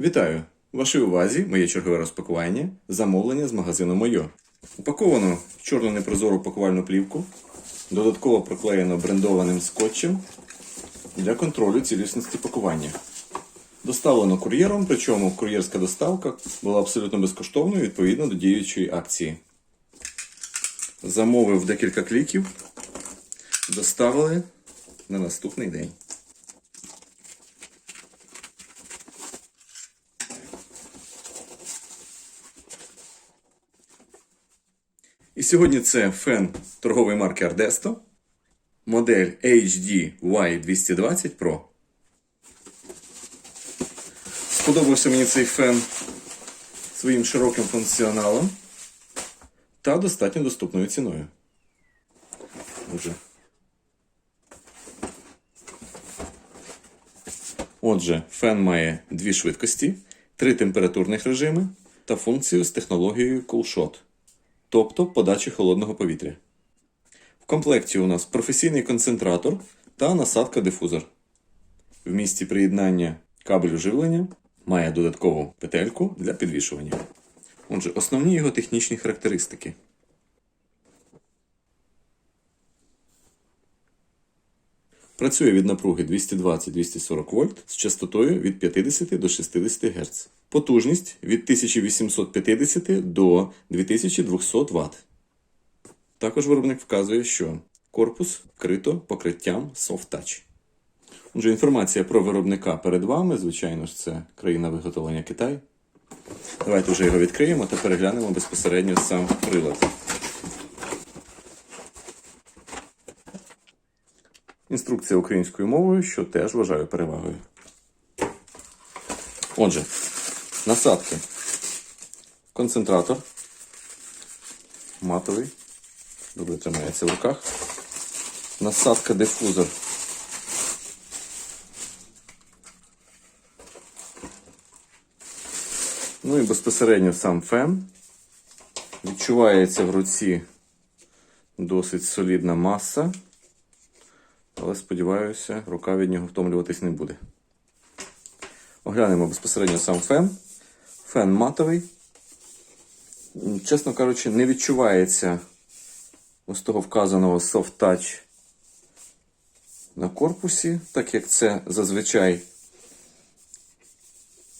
Вітаю! Вашій увазі моє чергове розпакування замовлення з магазину Мойо. Упаковано в чорну непрозору пакувальну плівку, додатково проклеєно брендованим скотчем для контролю цілісності пакування. Доставлено кур'єром, причому кур'єрська доставка була абсолютно безкоштовною відповідно до діючої акції. Замовив декілька кліків, доставили на наступний день. І сьогодні це фен торгової марки Ardesto, модель HD Y220 Pro. Сподобався мені цей фен своїм широким функціоналом та достатньо доступною ціною. Отже. Отже, фен має дві швидкості, три температурних режими та функцію з технологією CoolShot, тобто подачі холодного повітря. В комплекті у нас професійний концентратор та насадка-дифузор. В місці приєднання кабелю живлення має додаткову петельку для підвішування. Отже, основні його технічні характеристики. Працює від напруги 220-240 вольт з частотою від 50 до 60 Гц. Потужність від 1850 до 2200 Вт. Також виробник вказує, що корпус вкрито покриттям Soft Touch. Отже, інформація про виробника перед вами, звичайно ж, це країна виготовлення Китай. Давайте вже його відкриємо та переглянемо безпосередньо сам прилад. Інструкція українською мовою, що теж вважаю перевагою. Отже, насадки. Концентратор. Матовий. Добре тримається в руках. Насадка дифузор. Ну і безпосередньо сам фен. Відчувається в руці досить солідна маса. Але сподіваюся, рука від нього втомлюватись не буде. Оглянемо безпосередньо сам фен. Фен матовий. Чесно кажучи, не відчувається ось того вказаного soft touch на корпусі, так як це зазвичай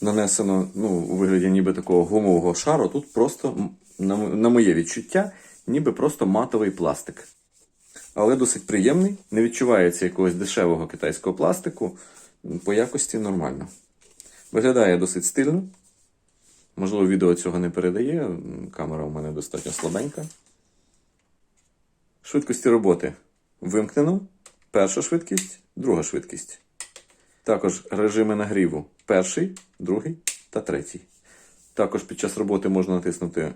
нанесено ну, у вигляді ніби такого гумового шару. Тут просто, на моє відчуття, ніби просто матовий пластик але досить приємний. Не відчувається якогось дешевого китайського пластику. По якості нормально. Виглядає досить стильно. Можливо, відео цього не передає. Камера у мене достатньо слабенька. Швидкості роботи вимкнено. Перша швидкість, друга швидкість. Також режими нагріву перший, другий та третій. Також під час роботи можна натиснути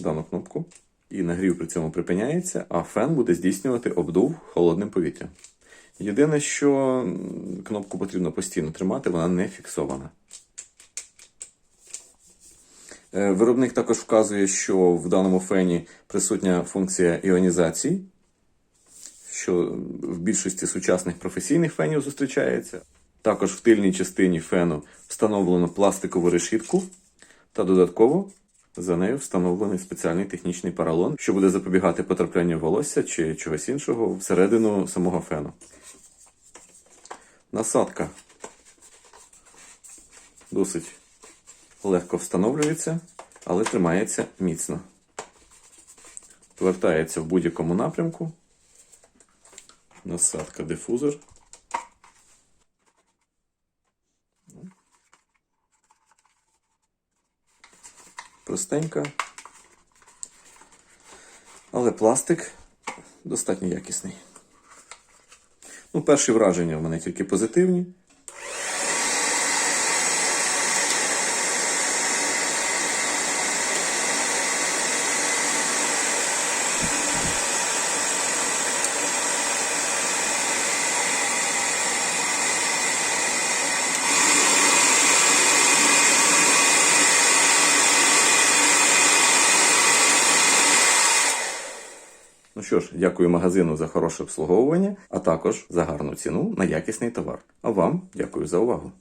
дану кнопку, і нагрів при цьому припиняється, а фен буде здійснювати обдув холодним повітрям. Єдине, що кнопку потрібно постійно тримати, вона не фіксована. Е, Виробник також вказує, що в даному фені присутня функція іонізації, що в більшості сучасних професійних фенів зустрічається. Також в тильній частині фену встановлено пластикову решітку та додатково за нею встановлений спеціальний технічний паралон, що буде запобігати потраплянню волосся чи чогось іншого всередину самого фену. Насадка досить легко встановлюється, але тримається міцно. Повертається в будь-якому напрямку. Насадка дифузор. Простенька. Але пластик достатньо якісний. Ну, перші враження в мене тільки позитивні. Ну що ж, дякую магазину за хороше обслуговування, а також за гарну ціну на якісний товар. А вам дякую за увагу.